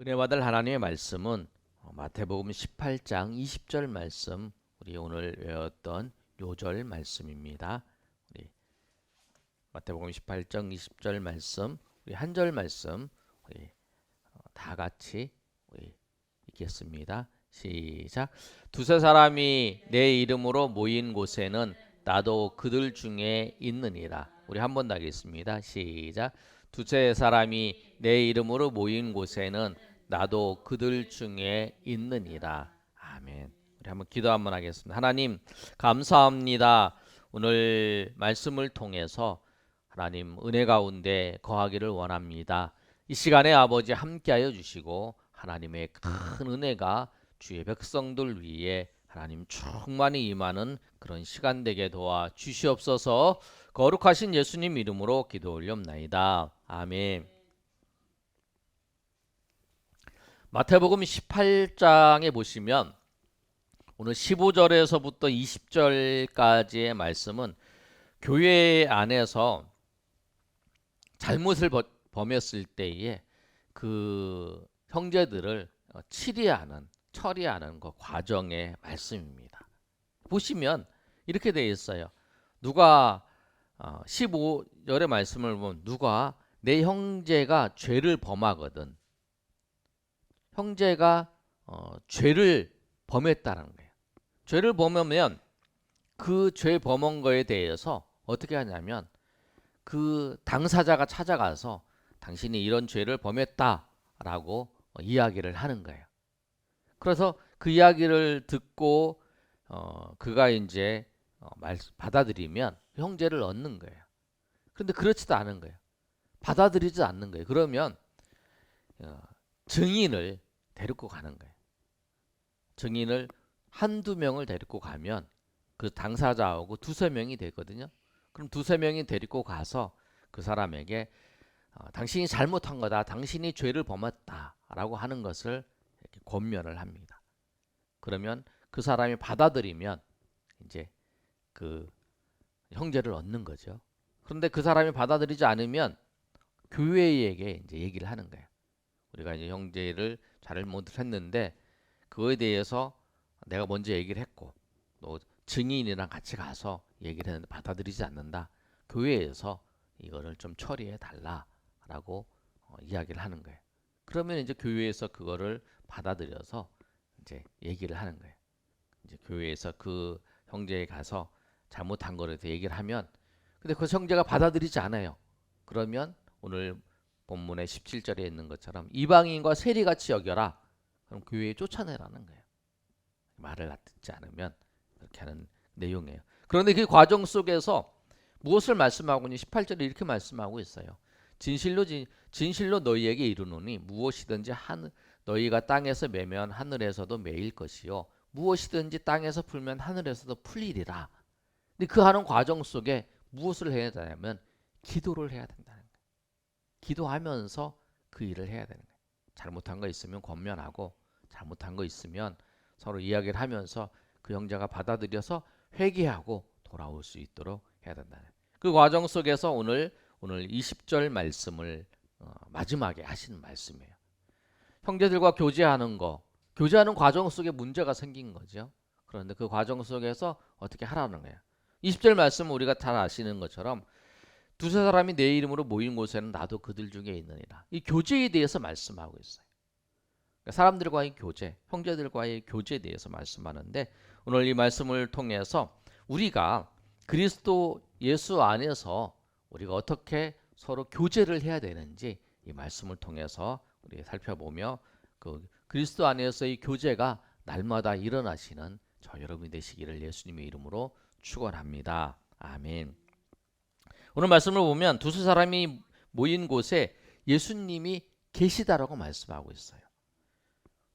은혜 받을 하나님의 말씀은 어, 마태복음 18장 20절 말씀 우리 오늘 외웠던 요절 말씀입니다. 우리 마태복음 18장 20절 말씀 우리 한 절 말씀 우리 어, 다 같이 우리 읽겠습니다. 시작. 두세 사람이 내 이름으로 모인 곳에는 나도 그들 중에 있느니라. 우리 한 번 더 하겠습니다. 시작. 두세 사람이 내 이름으로 모인 곳에는 나도 그들 중에 있느니라. 아멘. 우리 한번 기도 한번 하겠습니다. 하나님 감사합니다. 오늘 말씀을 통해서 하나님 은혜 가운데 거하기를 원합니다. 이 시간에 아버지 함께하여 주시고 하나님의 큰 은혜가 주의 백성들 위에 하나님 충만히 임하는 그런 시간 되게 도와 주시옵소서. 거룩하신 예수님 이름으로 기도 올렵나이다. 아멘. 마태복음 18장에 보시면 오늘 15절에서부터 20절까지의 말씀은 교회 안에서 잘못을 범- 범했을 때에 그 형제들을 어, 치리하는 처리하는 그 과정의 말씀입니다. 보시면 이렇게 되어 있어요. 누가 15절의 말씀을 보면 누가 내 형제가 죄를 범하거든 형제가 어, 죄를 범했다는 거예요. 죄를 범하면 그 죄 범한 거에 대해서 어떻게 하냐면 그 당사자가 찾아가서 당신이 이런 죄를 범했다라고 어, 이야기를 하는 거예요. 그래서 그 이야기를 듣고 어, 그가 이제 어, 말, 받아들이면 형제를 얻는 거예요. 그런데 그렇지도 않은 거예요. 받아들이지 않는 거예요. 그러면 어, 증인을 데리고 가는 거예요. 증인을 한두 명을 데리고 가면 그 당사자하고 두세 명이 되거든요. 그럼 두세 명이 데리고 가서 그 사람에게 어, 당신이 잘못한 거다. 당신이 죄를 범했다라고 하는 것을 권면을 합니다. 그러면 그 사람이 받아들이면 이제 그 형제를 얻는 거죠. 그런데 그 사람이 받아들이지 않으면 교회에게 이제 얘기를 하는 거예요. 우리가 이제 형제를 잘못했는데 그거에 대해서 내가 먼저 얘기를 했고 또 증인이랑 같이 가서 얘기를 했는데 받아들이지 않는다. 교회에서 이거를 좀 처리해 달라라고 어, 이야기를 하는 거예요. 그러면 이제 교회에서 그거를 받아들여서 이제 얘기를 하는 거예요. 이제 교회에서 그 형제에 가서 잘못한 대해서 얘기를 하면 근데 그 형제가 받아들이지 않아요. 그러면 오늘 본문의 17절에 있는 것처럼 이방인과 세리같이 여겨라. 그럼 교회에 쫓아내라는 거예요. 말을 듣지 않으면 그렇게 하는 내용이에요. 그런데 그 과정 속에서 무엇을 말씀하고 있니? 18절에 이렇게 말씀하고 있어요. 진실로 진, 진실로 너희에게 이르노니 무엇이든지 한 너희가 땅에서 매면 하늘에서도 매일 것이요 무엇이든지 땅에서 풀면 하늘에서도 풀리리라. 근데 그 하는 과정 속에 무엇을 해야 되냐면 기도를 해야 거예요. 기도하면서 그 일을 해야 되는 거예요. 잘못한 거 있으면 권면하고 잘못한 거 있으면 서로 이야기를 하면서 그 형제가 받아들여서 회개하고 돌아올 수 있도록 해야 된다는 거예요. 그 과정 속에서 오늘 오늘 20절 말씀을 어, 마지막에 하시는 말씀이에요. 형제들과 교제하는 거, 교제하는 과정 속에 문제가 생긴 거죠. 그런데 그 과정 속에서 어떻게 하라는 거예요. 20절 말씀은 우리가 잘 아시는 것처럼 두세 사람이 내 이름으로 모인 곳에는 나도 그들 중에 있느니라. 이 교제에 대해서 말씀하고 있어요. 그러니까 사람들과의 교제, 형제들과의 교제에 대해서 말씀하는데 오늘 이 말씀을 통해서 우리가 그리스도 예수 안에서 우리가 어떻게 서로 교제를 해야 되는지 이 말씀을 통해서 우리 살펴보며 그 그리스도 안에서의 교제가 날마다 일어나시는 저 여러분이 되시기를 예수님의 이름으로 축원합니다. 아멘. 오늘 말씀을 보면 두세 사람이 모인 곳에 예수님이 계시다라고 말씀하고 있어요.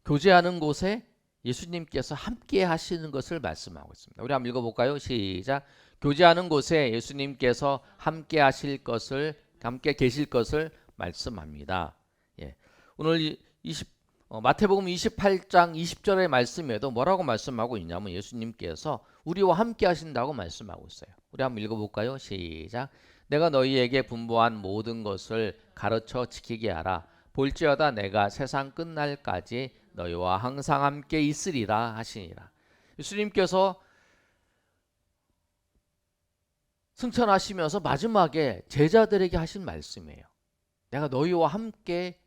교제하는 곳에 예수님께서 함께 하시는 것을 말씀하고 있습니다. 우리 한번 읽어볼까요? 시작. 교제하는 곳에 예수님께서 함께 하실 것을 함께 계실 것을 말씀합니다. 예. 오늘 20 어, 마태복음 28장 20절의 말씀에도 뭐라고 말씀하고 있냐면 예수님께서 우리와 함께 하신다고 말씀하고 있어요. 우리 한번 읽어볼까요? 시작. 내가 너희에게 분부한 모든 것을 가르쳐 지키게 하라. 볼지어다 내가 세상 끝날까지 너희와 항상 함께 있으리라 하시니라. 예수님께서 승천하시면서 마지막에 제자들에게 하신 말씀이에요. 내가 너희와 함께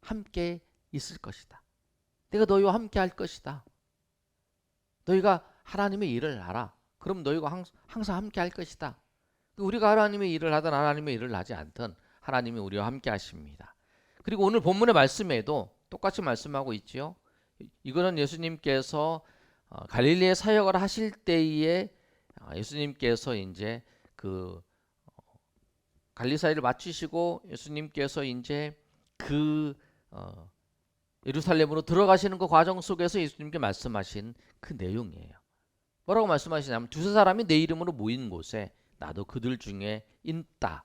함께 있을 것이다. 내가 너희와 함께 할 것이다. 너희가 하나님의 일을 알아. 그럼 너희가 항- 항상 함께 할 것이다. 우리가 하나님의 일을 하든 하나님의 일을 하지 않든 하나님이 우리와 함께 하십니다. 그리고 오늘 본문의 말씀에도 똑같이 말씀하고 있지요. 이- 이거는 예수님께서 어, 갈릴리에 사역을 하실 때에 아, 예수님께서 이제 그 어, 갈리사이를 마치시고 예수님께서 이제 그 어, 예루살렘으로 들어가시는 그 과정 속에서 예수님께 말씀하신 그 내용이에요. 뭐라고 말씀하시냐면 두세 사람이 내 이름으로 모인 곳에 나도 그들 중에 있다.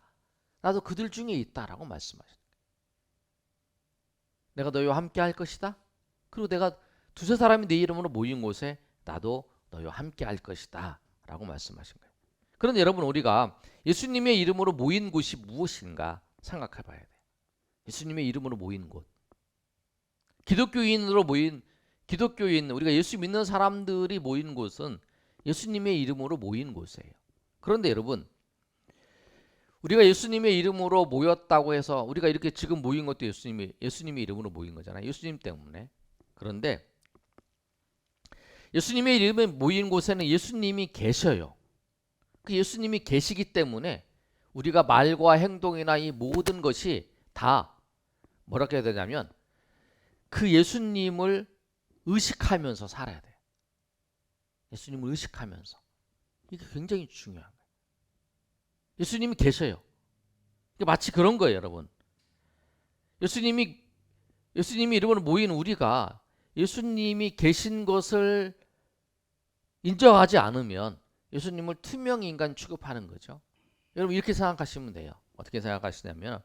나도 그들 중에 있다라고 말씀하셨어요. 내가 너희와 함께 할 것이다. 그리고 내가 두세 사람이 내 이름으로 모인 곳에 나도 너희와 함께 할 것이다. 라고 말씀하신 거예요. 그런데 여러분 우리가 예수님의 이름으로 모인 곳이 무엇인가 생각해 봐야 돼요. 예수님의 이름으로 모인 곳. 기독교인으로 모인 기독교인 우리가 예수 믿는 사람들이 모인 곳은 예수님의 이름으로 모인 곳이에요. 그런데 여러분 우리가 예수님의 이름으로 모였다고 해서 우리가 이렇게 지금 모인 것도 예수님이 예수님의 이름으로 모인 거잖아요. 예수님 때문에. 그런데 예수님의 이름에 모인 곳에는 예수님이 계셔요. 그 예수님이 계시기 때문에 우리가 말과 행동이나 이 모든 것이 다 뭐라고 해야 되냐면 그 예수님을 의식하면서 살아야 돼요. 예수님을 의식하면서. 이게 굉장히 중요한 거예요. 예수님이 계셔요. 마치 그런 거예요, 여러분. 예수님이 예수님이 이름으로 모인 우리가 예수님이 계신 것을 인정하지 않으면 예수님을 투명 인간 취급하는 거죠. 여러분 이렇게 생각하시면 돼요. 어떻게 생각하시냐면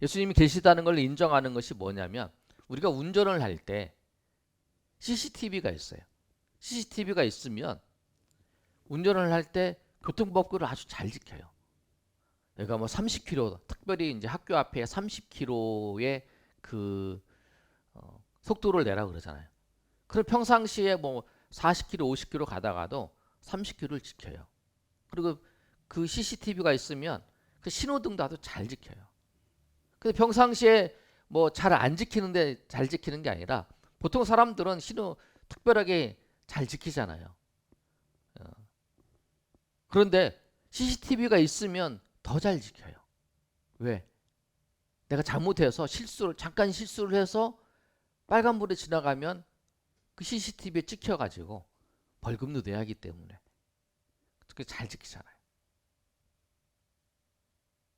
예수님이 계시다는 걸 인정하는 것이 뭐냐면 우리가 운전을 할 때 CCTV가 있어요. CCTV가 있으면 운전을 할 때 교통법규를 아주 잘 지켜요. 내가 뭐 30km, 특별히 이제 학교 앞에 30km의 그 어, 속도를 내라 그러잖아요. 그럼 평상시에 뭐 40km, 50km 가다가도 30km를 지켜요. 그리고 그 CCTV가 있으면 그 신호등도 아주 잘 지켜요. 근데 평상시에 뭐 잘 안 지키는데 잘 지키는 게 아니라 보통 사람들은 신호 특별하게 잘 지키잖아요. 어. 그런데 CCTV가 있으면 더 잘 지켜요. 왜? 내가 잘못해서 실수를 잠깐 실수를 해서 빨간불에 지나가면 그 CCTV에 찍혀가지고 벌금도 내야 하기 때문에 그게 잘 지키잖아요.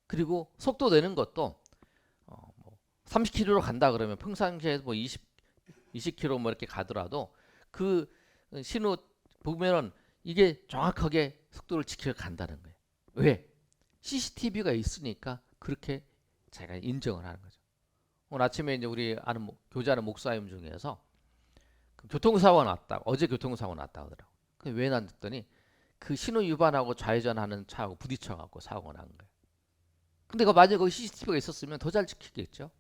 그리고 속도 내는 것도 30km로 간다 그러면 평상시에 뭐 20, 20km 뭐 이렇게 가더라도 그 신호 보면은 이게 정확하게 속도를 지켜 간다는 거예요. 왜? CCTV가 있으니까 그렇게 제가 인정을 하는 거죠. 오늘 아침에 이제 우리 아는 목- 교제하는 목사님 중에서 그 교통사고가 났다. 어제 교통사고 났다 하더라고. 왜 났더니 그 신호 위반하고 좌회전하는 차하고 부딪혀 갖고 사고가 난 거예요. 근데 그 만약에 거기 CCTV가 있었으면 더 잘 지키겠죠.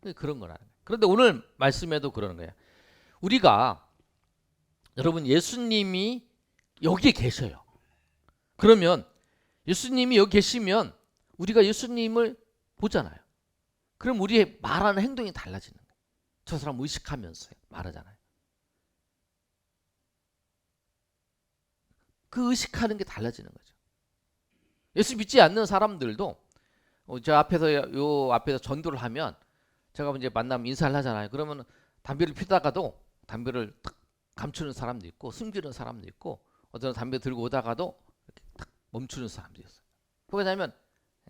그러니까 그런 거라는 거예요. 그런데 오늘 말씀에도 그러는 거예요. 우리가 여러분 예수님이 여기 계셔요. 그러면 예수님이 여기 계시면 우리가 예수님을 보잖아요. 그럼 우리의 말하는 행동이 달라지는 거예요. 저 사람 의식하면서 말하잖아요. 그 의식하는 게 달라지는 거죠. 예수 믿지 않는 사람들도 어, 저 앞에서 요 앞에서 전도를 하면 제가 이제 만나면 인사를 하잖아요. 그러면 담배를 피다가도 담배를 탁 감추는 사람도 있고 숨기는 사람도 있고 어떤 담배 들고 오다가도 이렇게 탁 멈추는 사람도 있어요. 왜냐하면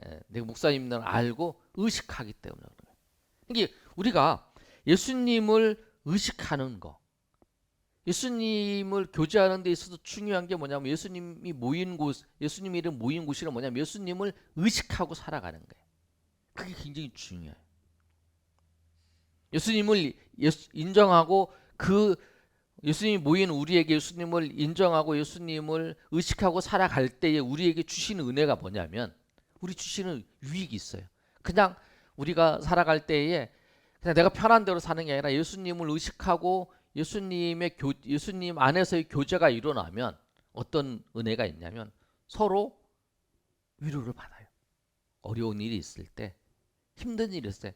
에, 내가 목사님들은 알고 의식하기 때문에 그런 거예요. 이게 우리가 예수님을 의식하는 거, 예수님을 교제하는 데 있어서 중요한 게 뭐냐면 예수님이 모인 곳, 예수님 이름 모인 곳이란 뭐냐면 예수님을 의식하고 살아가는 거예요. 그게 굉장히 중요해요. 예수님을 예수- 인정하고 그 예수님이 모인 우리에게 예수님을 인정하고 예수님을 의식하고 살아갈 때에 우리에게 주시는 은혜가 뭐냐면 우리 주시는 유익이 있어요. 그냥 우리가 살아갈 때에 그냥 내가 편한 대로 사는 게 아니라 예수님을 의식하고 예수님의 교 예수님 안에서의 교제가 일어나면 어떤 은혜가 있냐면 서로 위로를 받아요. 어려운 일이 있을 때, 힘든 일이 있을 때,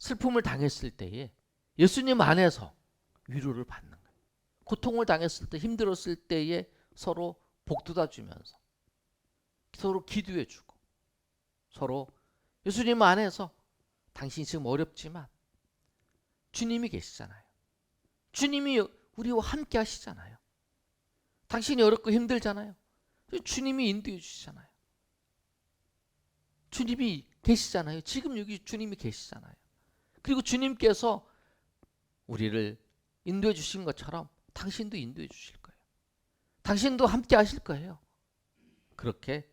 슬픔을 당했을 때에 예수님 안에서 위로를 받는 거예요. 고통을 당했을 때, 힘들었을 때에 서로 복돋아 주면서 서로 기도해 주고 서로 예수님 안에서 당신이 지금 어렵지만 주님이 계시잖아요. 주님이 우리와 함께 하시잖아요. 당신이 어렵고 힘들잖아요. 주님이 인도해 주시잖아요. 주님이 계시잖아요. 지금 여기 주님이 계시잖아요. 그리고 주님께서 우리를 인도해 주신 것처럼 당신도 인도해 주실 거예요. 당신도 함께 하실 거예요. 그렇게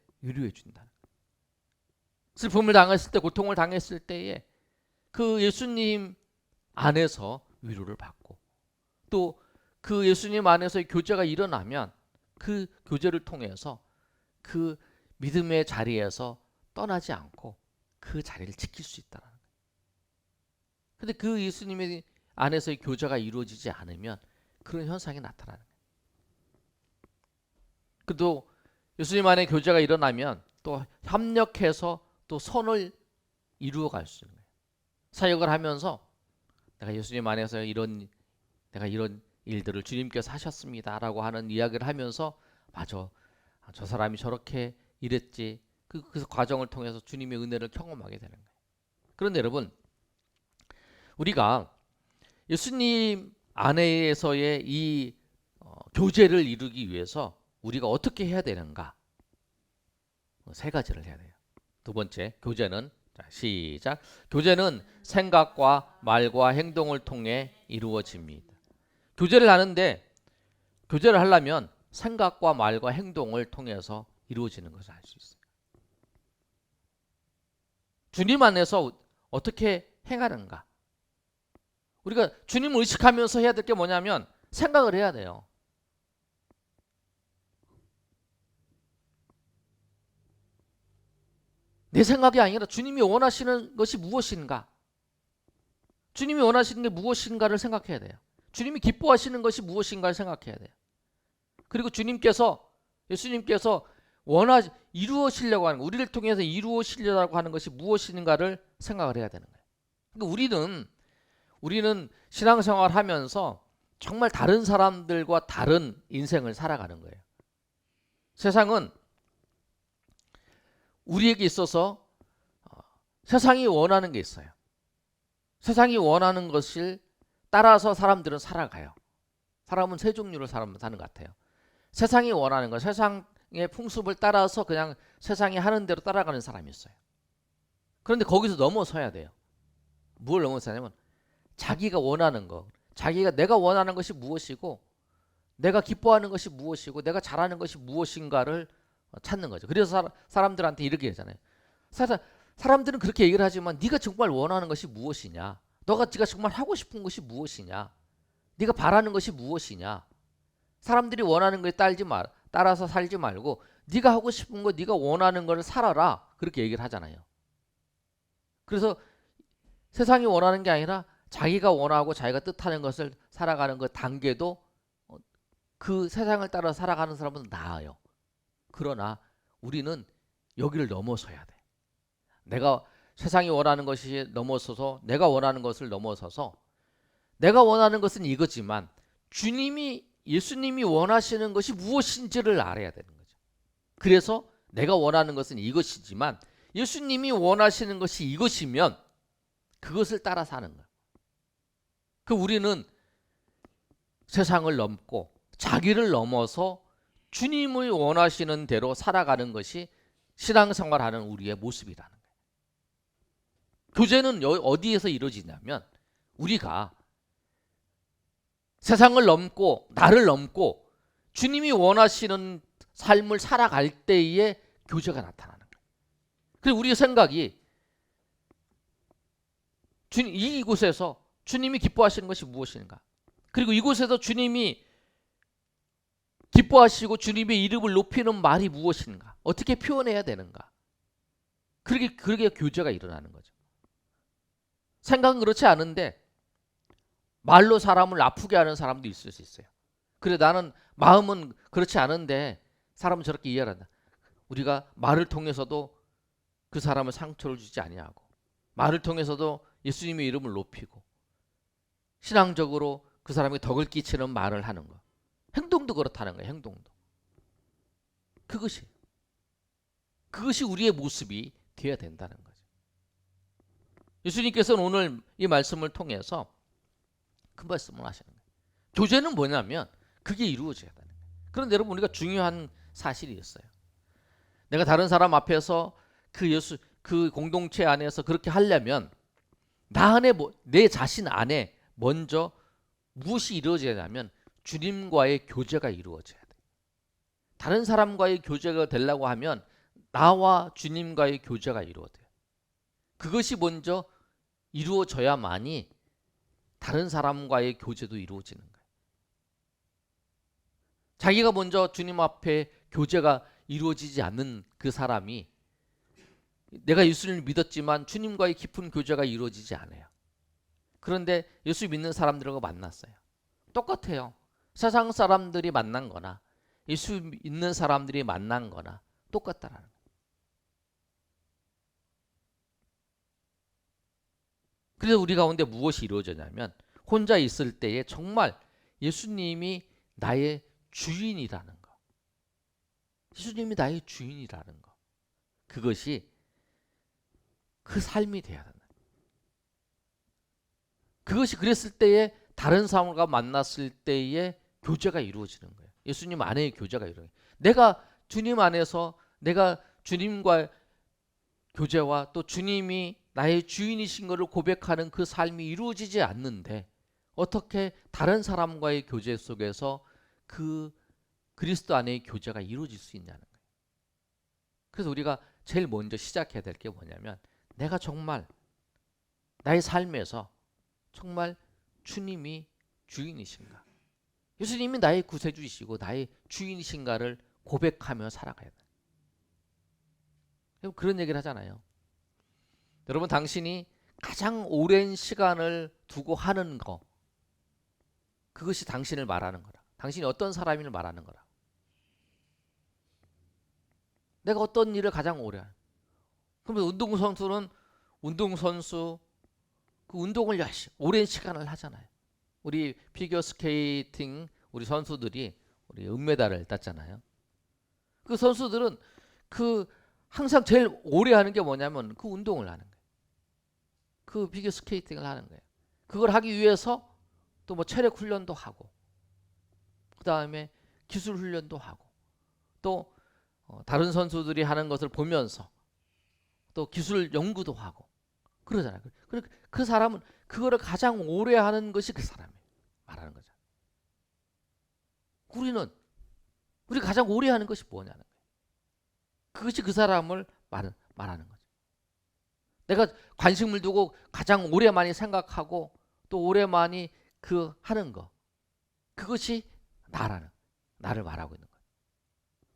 준다는 거예요. 슬픔을 당했을 때, 고통을 당했을 때에 그 예수님 안에서 위로를 받고 또 그 예수님 안에서의 교제가 일어나면 그 교제를 통해서 그 믿음의 자리에서 떠나지 않고 그 자리를 지킬 수 거예요. 근데 그 예수님의 안에서의 교제가 이루어지지 않으면 그런 현상이 나타나는 거예요. 그도 예수님 안에 교제가 일어나면 또 협력해서 또 선을 이루어 갈 수 있는 거예요. 사역을 하면서 내가 예수님 안에서 이런 내가 이런 일들을 주님께서 하셨습니다라고 하는 이야기를 하면서 맞아 아, 저 사람이 저렇게 이랬지 그, 그 과정을 통해서 주님의 은혜를 경험하게 되는 거예요. 그런데 여러분 우리가 예수님 안에서의 이 어, 교제를 이루기 위해서 우리가 어떻게 해야 되는가? 어, 세 가지를 해야 돼요. 두 번째, 교제는 자, 시작. 교제는 생각과 말과 행동을 통해 이루어집니다. 교제를 하는데 교제를 하려면 생각과 말과 행동을 통해서 이루어지는 것을 알 수 있어요. 주님 안에서 어떻게 행하는가? 우리가 주님을 의식하면서 해야 될 게 뭐냐면 생각을 해야 돼요. 내 생각이 아니라 주님이 원하시는 것이 무엇인가? 주님이 원하시는 게 무엇인가를 생각해야 돼요. 주님이 기뻐하시는 것이 무엇인가를 생각해야 돼요. 그리고 주님께서 예수님께서 원하 이루어시려고 하는 거, 우리를 통해서 이루어시려고 하는 것이 무엇인가를 생각을 해야 되는 거예요. 그러니까 우리는 우리는 신앙생활 하면서 정말 다른 사람들과 다른 인생을 살아가는 거예요. 세상은 우리에게 있어서 어, 세상이 원하는 게 있어요. 세상이 원하는 것을 따라서 사람들은 살아가요. 사람은 세 종류로 사람 사는 것 같아요. 세상이 원하는 것, 세상의 풍습을 따라서 그냥 세상이 하는 대로 따라가는 사람이 있어요. 그런데 거기서 넘어서야 돼요. 뭘 넘어서냐면 자기가 원하는 것, 자기가 내가 원하는 것이 무엇이고 내가 기뻐하는 것이 무엇이고 내가 잘하는 것이 무엇인가를 찾는 거죠. 그래서 사람, 들한테 이렇게 하잖아요. 사람, 사람들은 그렇게 얘기를 하지만 네가 정말 원하는 것이 무엇이냐? 너가 네가 정말 하고 싶은 것이 무엇이냐? 네가 바라는 것이 무엇이냐? 사람들이 원하는 것에 따르지 말, 따라서 살지 말고 네가 하고 싶은 거, 네가 원하는 것을 살아라. 그렇게 얘기를 하잖아요. 그래서 세상이 원하는 게 아니라 자기가 원하고 자기가 뜻하는 것을 살아가는 그 단계도 어, 그 세상을 따라 살아가는 사람은 나아요. 그러나 우리는 여기를 넘어서야 돼. 내가 세상이 원하는 것이 넘어서서 내가 원하는 것을 넘어서서 내가 원하는 것은 이거지만 주님이 예수님이 원하시는 것이 무엇인지를 알아야 되는 거죠. 그래서 내가 원하는 것은 이것이지만 예수님이 원하시는 것이 이것이면 그것을 따라 사는 거예요. 그 우리는 세상을 넘고 자기를 넘어서 주님을 원하시는 대로 살아가는 것이 신앙생활하는 우리의 모습이라는 거예요. 교제는 어디에서 이루어지냐면 우리가 세상을 넘고 나를 넘고 주님이 원하시는 삶을 살아갈 때에 교제가 나타나는 거예요. 그리고 우리의 생각이 주님 이곳에서 주님이 기뻐하시는 것이 무엇인가? 그리고 이곳에서 주님이 기뻐하시고 주님의 이름을 높이는 말이 무엇인가? 어떻게 표현해야 되는가? 그렇게 그렇게 교제가 일어나는 거죠. 생각은 그렇지 않은데 말로 사람을 아프게 하는 사람도 있을 수 있어요. 그래 나는 마음은 그렇지 않은데 사람은 저렇게 이해를 한다. 우리가 말을 통해서도 그 사람을 상처를 주지 아니하고 말을 통해서도 예수님의 이름을 높이고 신앙적으로 그 사람에게 덕을 끼치는 말을 하는 거. 행동도 그렇다는 거예요. 행동도. 그것이 그것이 우리의 모습이 되어야 된다는 거죠. 예수님께서는 오늘 이 말씀을 통해서 그 말씀을 하시는 거예요. 교제는 뭐냐면 그게 이루어져야 되는 거예요. 그런데 여러분 우리가 중요한 사실이 있어요. 내가 다른 사람 앞에서 그 예수 그 공동체 안에서 그렇게 하려면 나 안에 뭐, 내 자신 안에 먼저 무엇이 이루어져야 하냐면 주님과의 교제가 이루어져야 돼. 다른 사람과의 교제가 되려고 하면 나와 주님과의 교제가 이루어져야 돼. 그것이 먼저 이루어져야만이 다른 사람과의 교제도 이루어지는 거예요. 자기가 먼저 주님 앞에 교제가 이루어지지 않는 그 사람이 내가 예수님을 믿었지만 주님과의 깊은 교제가 이루어지지 않아요. 그런데 예수 믿는 사람들하고 만났어요. 똑같아요. 세상 사람들이 만난 거나 예수 믿는 사람들이 만난 거나 똑같다라는. 그래서 우리 가운데 무엇이 이루어졌냐면 혼자 있을 때에 정말 예수님이 나의 주인이라는 거. 예수님이 나의 주인이라는 거. 그것이 그 삶이 돼야 된다. 그것이 그랬을 때에 다른 사람과 만났을 때에 교제가 이루어지는 거예요. 예수님 안에 교제가 이루어져요. 내가 주님 안에서 내가 주님과 교제와 또 주님이 나의 주인이신 것을 고백하는 그 삶이 이루어지지 않는데 어떻게 다른 사람과의 교제 속에서 그 그리스도 안의 교제가 이루어질 수 있냐는 거예요. 그래서 우리가 제일 먼저 시작해야 될 게 뭐냐면 내가 정말 나의 삶에서 정말 주님이 주인이신가? 예수님이 나의 구세주이시고 나의 주인이신가를 고백하며 살아가야 돼. 그런 얘기를 하잖아요. 여러분 당신이 가장 오랜 시간을 두고 하는 거 그것이 당신을 말하는 거라. 당신이 어떤 사람인을 말하는 거라. 내가 어떤 일을 가장 오래 한. 그러면 운동선수는 운동선수 그 운동을 열심히 오랜 시간을 하잖아요. 우리 피겨 스케이팅 우리 선수들이 우리 은메달을 땄잖아요. 그 선수들은 그 항상 제일 오래 하는 게 뭐냐면 그 운동을 하는 거예요. 그 피겨 스케이팅을 하는 거예요. 그걸 하기 위해서 또 뭐 체력 훈련도 하고 그 다음에 기술 훈련도 하고 또 어, 다른 선수들이 하는 것을 보면서 또 기술 연구도 하고 그러잖아요. 그, 그 사람은 그거를 가장 오래 하는 것이 그 사람이에요. 말하는 거죠. 우리는 우리 가장 오래 하는 것이 뭐냐는 거예요. 그것이 그 사람을 말, 말하는 거죠. 내가 관심을 두고 가장 오래 많이 생각하고 또 오래 많이 그 하는 거 그것이 나라는 나를 말하고 있는 거예요.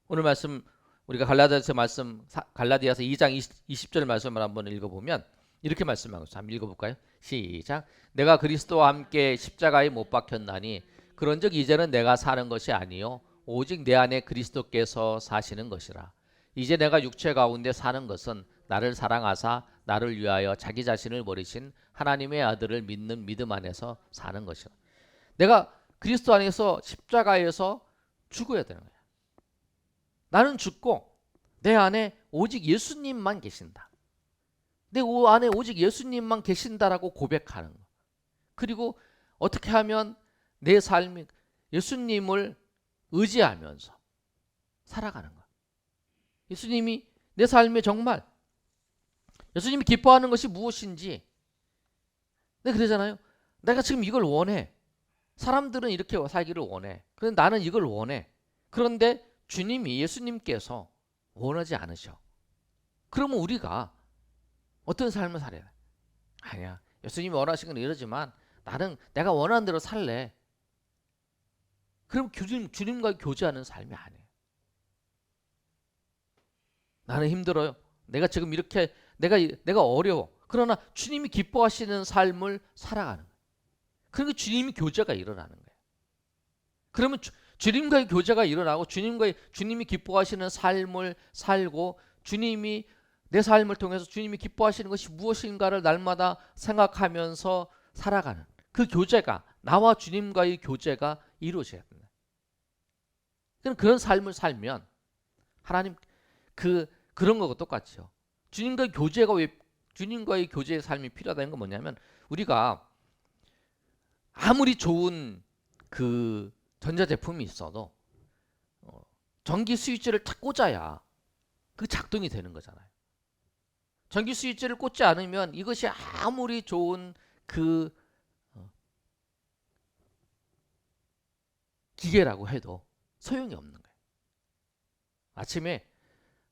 오늘 말씀 우리가 갈라디아서 말씀 갈라디아서 2장 20, 절 말씀을 한번 읽어보면 이렇게 말씀하고 있어요. 한번 읽어볼까요? 시작. 내가 그리스도와 함께 십자가에 못 박혔나니 그런즉 이제는 내가 사는 것이 아니요 오직 내 안에 그리스도께서 사시는 것이라. 이제 내가 육체 가운데 사는 것은 나를 사랑하사 나를 위하여 자기 자신을 버리신 하나님의 아들을 믿는 믿음 안에서 사는 것이라. 내가 그리스도 안에서 십자가에서 죽어야 되는 거야. 나는 죽고 내 안에 오직 예수님만 계신다. 내 안에 오직 예수님만 계신다라고 고백하는 거. 그리고 어떻게 하면 내 삶이 예수님을 의지하면서 살아가는 거. 예수님이 내 삶에 정말 예수님이 기뻐하는 것이 무엇인지 내가 그러잖아요. 내가 지금 이걸 원해. 사람들은 이렇게 살기를 원해. 그런데 나는 이걸 원해. 그런데 주님이 예수님께서 원하지 않으셔. 그러면 우리가 어떤 삶을 살아야 돼? 아니야. 예수님이 원하시는 건 이러지만 나는 내가 원하는 대로 살래. 그럼 주님, 주님과 교제하는 삶이 아니에요. 나는 힘들어요. 내가 지금 이렇게 내가 내가 어려워. 그러나 주님이 기뻐하시는 삶을 살아가는 거예요. 그러니까 주님이 교제가 일어나는 거예요. 그러면 주, 주님과의 교제가 일어나고 주님과의 주님이 기뻐하시는 삶을 살고 주님이 내 삶을 통해서 주님이 기뻐하시는 것이 무엇인가를 날마다 생각하면서 살아가는 그 교제가 나와 주님과의 교제가 이루어져야 된다. 그럼 그런 삶을 살면 하나님 그 그런 거가 똑같죠. 주님과의 교제가 왜 주님과의 교제의 삶이 필요하다는 건 뭐냐면 우리가 아무리 좋은 그 전자 제품이 있어도 어, 전기 스위치를 탁 꽂아야 그 작동이 되는 거잖아요. 전기 스위치를 꽂지 않으면 이것이 아무리 좋은 그 어, 기계라고 해도 소용이 없는 거예요. 아침에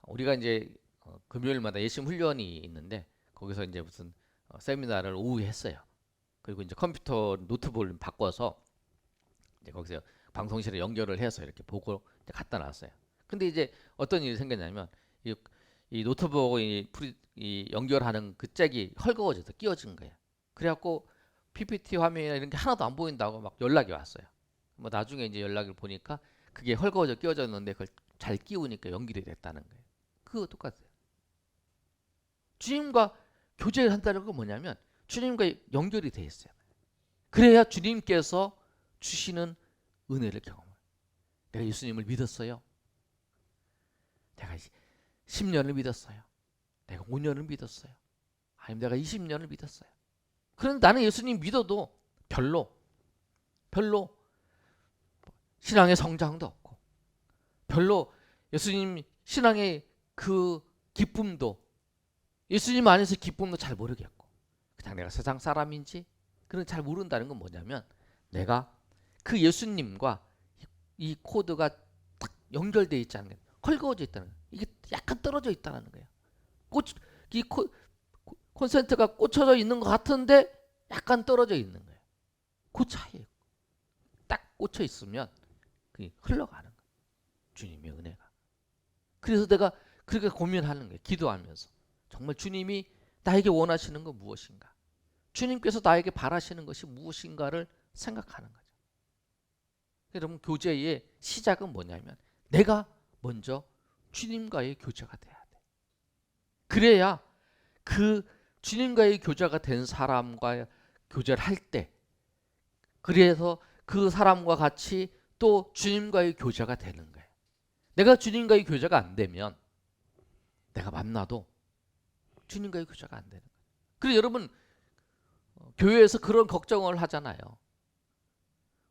우리가 이제 어, 금요일마다 예심 훈련이 있는데 거기서 이제 무슨 어, 세미나를 오후에 했어요. 그리고 이제 컴퓨터 노트북을 바꿔서 이제 거기서 방송실에 연결을 해서 이렇게 보고 갖다 놨어요. 근데 이제 어떤 일이 생겼냐면 이, 이 노트북이 프리, 이 연결하는 그 잭이 헐거워져서 끼워진 거예요. 그래갖고 PPT 화면이나 이런 게 하나도 안 보인다고 막 연락이 왔어요. 뭐 나중에 이제 연락을 보니까 그게 헐거워져 끼워졌는데 그걸 잘 끼우니까 연결이 됐다는 거예요. 그거 똑같아요. 주님과 교제를 한다는 건 뭐냐면 주님과 연결이 돼 있어요. 그래야 주님께서 주시는 은혜를 경험해요. 내가 예수님을 믿었어요. 내가 10년을 믿었어요. 내가 5년을 믿었어요. 아니면 내가 20년을 믿었어요. 그런데 나는 예수님 믿어도 별로 별로 신앙의 성장도 없고 별로 예수님 신앙의 그 기쁨도 예수님 안에서 기쁨도 잘 모르겠고 그냥 내가 세상 사람인지 그런 잘 모른다는 건 뭐냐면 내가 그 예수님과 이, 이 코드가 딱 연결돼 있지 않는. 헐거워져 있다는. 약간 떨어져 있다는 거예요. 꽂, 이 코, 콘센트가 꽂혀져 있는 것 같은데 약간 떨어져 있는 거예요. 그 차이예요. 딱 꽂혀 있으면 그게 흘러가는 거예요. 주님의 은혜가. 그래서 내가 그렇게 고민하는 거예요. 기도하면서. 정말 주님이 나에게 원하시는 건 무엇인가? 주님께서 나에게 바라시는 것이 무엇인가를 생각하는 거죠. 여러분 교제의 시작은 뭐냐면 내가 먼저 주님과의 교제가 돼야 돼. 그래야 그 주님과의 교제가 된 사람과 교제를 할 때 그래서 그 사람과 같이 또 주님과의 교제가 되는 거예요. 내가 주님과의 교제가 안 되면 내가 만나도 주님과의 교제가 안 되는 거예요. 그리고 여러분 어, 교회에서 그런 걱정을 하잖아요.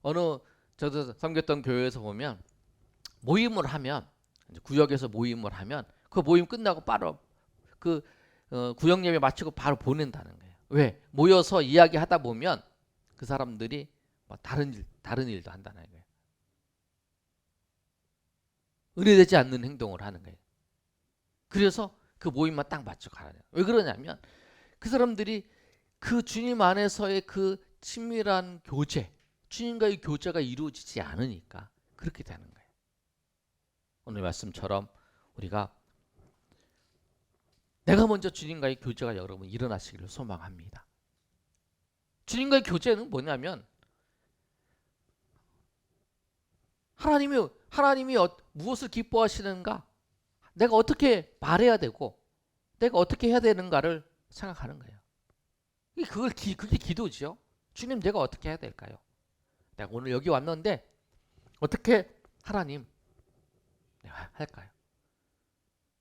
어느 저도 섬겼던 교회에서 보면 모임을 하면 구역에서 모임을 하면 그 모임 끝나고 바로 그 어, 구역 예배 마치고 바로 보낸다는 거예요. 왜? 모여서 이야기하다 보면 그 사람들이 뭐 다른 일 다른 일도 한다는 거예요. 은혜되지 않는 행동을 하는 거예요. 그래서 그 모임만 딱 맞춰 돼요. 왜 그러냐면 그 사람들이 그 주님 안에서의 그 친밀한 교제, 주님과의 교제가 이루어지지 않으니까 그렇게 되는 거예요. 오늘 말씀처럼 우리가 내가 먼저 주님과의 교제가 여러분 일어나시기를 소망합니다. 주님과의 교제는 뭐냐면 하나님이 하나님이 어, 무엇을 기뻐하시는가? 내가 어떻게 말해야 되고 내가 어떻게 해야 되는가를 생각하는 거예요. 그걸 기, 그게 기도죠. 주님 내가 어떻게 해야 될까요? 내가 오늘 여기 왔는데 어떻게 하나님 할까요?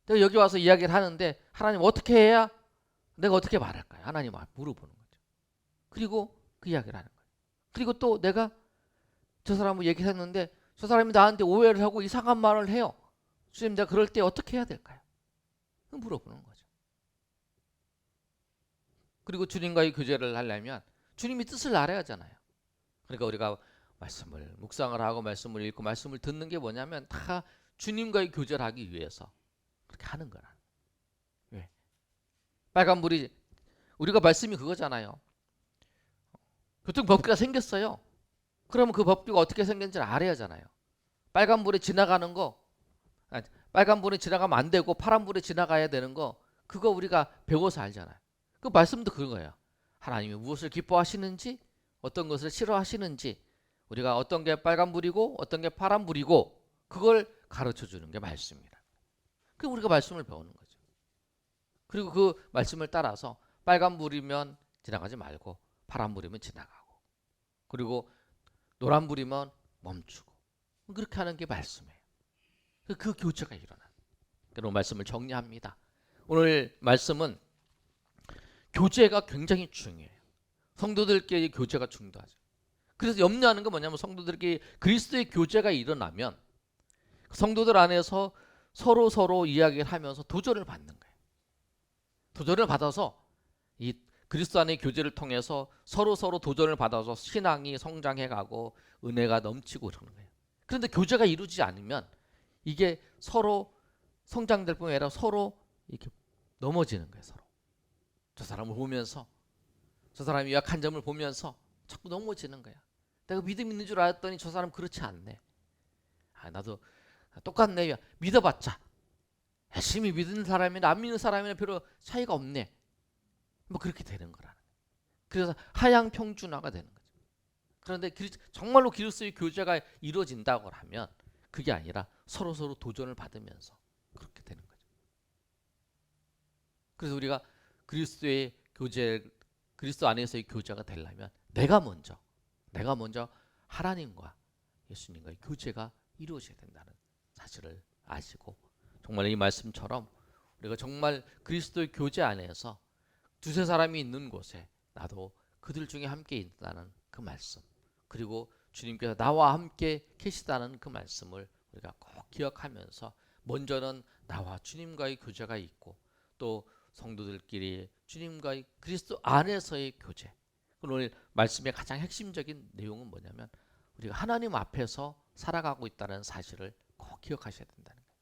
내가 여기 와서 이야기를 하는데 하나님 어떻게 해야 내가 어떻게 말할까요? 하나님 물어보는 거죠. 그리고 그 이야기를 하는 거예요. 그리고 또 내가 저 사람을 얘기했는데 저 사람이 나한테 오해를 하고 이상한 말을 해요. 주님 내가 그럴 때 어떻게 해야 될까요? 물어보는 거죠. 그리고 주님과의 교제를 하려면 주님이 뜻을 알아야 하잖아요. 그러니까 우리가 말씀을 묵상을 하고 말씀을 읽고 말씀을 듣는 게 뭐냐면 다 주님과의 교제를 하기 위해서 그렇게 하는 거라. 왜? 빨간 불이 우리가 말씀이 그거잖아요. 교통 법규가 생겼어요. 그러면 그 법규가 어떻게 생겼는지 알아야 하잖아요. 빨간 불에 지나가는 거 아니, 빨간 불에 지나가면 안 되고 파란 불에 지나가야 되는 거 그거 우리가 배워서 알잖아요. 그그 말씀도 그런 거예요. 하나님이 무엇을 기뻐하시는지 어떤 것을 싫어하시는지 우리가 어떤 게 빨간 불이고 어떤 게 파란 불이고 그걸 가르쳐 주는 게 말씀입니다. 그 우리가 말씀을 배우는 거죠. 그리고 그 말씀을 따라서 빨간 불이면 지나가지 말고 파란 불이면 지나가고 그리고 노란 불이면 멈추고 그렇게 하는 게 말씀이에요. 그- 그 교제가 일어나. 그런 말씀을 정리합니다. 오늘 말씀은 교제가 굉장히 중요해요. 성도들끼리 교제가 중요하죠. 그래서 염려하는 건 뭐냐면 성도들끼리 그리스도의 교제가 일어나면 성도들 안에서 서로 서로 이야기를 하면서 도전을 받는 거예요. 도전을 받아서 이 그리스도 안의 교제를 통해서 서로 서로 도전을 받아서 신앙이 성장해 가고 은혜가 넘치고 그러는 거예요. 그런데 교제가 이루어지지 않으면 이게 서로 성장될 뿐 아니라 서로 이렇게 넘어지는 거예요. 서로 저 사람을 보면서 저 사람이 약한 점을 보면서 자꾸 넘어지는 거야. 내가 믿음 있는 줄 알았더니 저 사람 그렇지 않네. 아 나도 똑같네. 믿어봤자 열심히 믿는 사람이나 안 믿는 사람이나 별로 차이가 없네. 뭐 그렇게 되는 거라는 거예요. 그래서 하향 평준화가 되는 거죠. 그런데 정말로 그리스도의 교제가 이루어진다고 하면 그게 아니라 서로 서로 도전을 받으면서 그렇게 되는 거죠. 그래서 우리가 그리스도의 교제 그리스도 안에서의 교제가 되려면 내가 먼저 내가 먼저 하나님과 예수님과의 교제가 이루어져야 된다는 사실을 아시고 정말 이 말씀처럼 우리가 정말 그리스도의 교제 안에서 두세 사람이 있는 곳에 나도 그들 중에 함께 있다는 그 말씀 그리고 주님께서 나와 함께 계시다는 그 말씀을 우리가 꼭 기억하면서 먼저는 나와 주님과의 교제가 있고 또 성도들끼리 주님과의 그리스도 안에서의 교제. 오늘 말씀의 가장 핵심적인 내용은 뭐냐면 우리가 하나님 앞에서 살아가고 있다는 사실을 꼭 기억하셔야 된다는 거예요.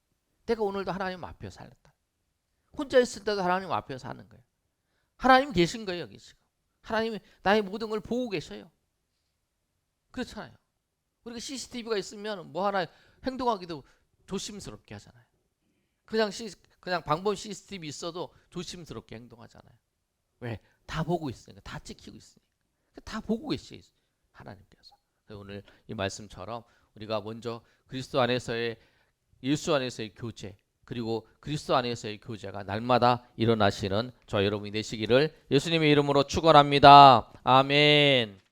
내가 오늘도 하나님 앞에 살았다. 혼자 있을 때도 하나님 앞에 사는 거예요. 하나님 계신 거예요 여기 지금. 하나님이 나의 모든 걸 보고 계셔요. 그렇잖아요. 우리가 CCTV가 있으면 뭐 하나 행동하기도 조심스럽게 하잖아요. 그냥 시, 그냥 방범 CCTV 있어도 조심스럽게 행동하잖아요. 왜? 다 보고 있으니까 다 찍히고 있으니까 다 보고 계시 하나님께서. 오늘 이 말씀처럼 우리가 먼저 그리스도 안에서의 예수 안에서의 교제 그리고 그리스도 안에서의 교제가 날마다 일어나시는 저 여러분이 되시기를 예수님의 이름으로 축원합니다. 아멘.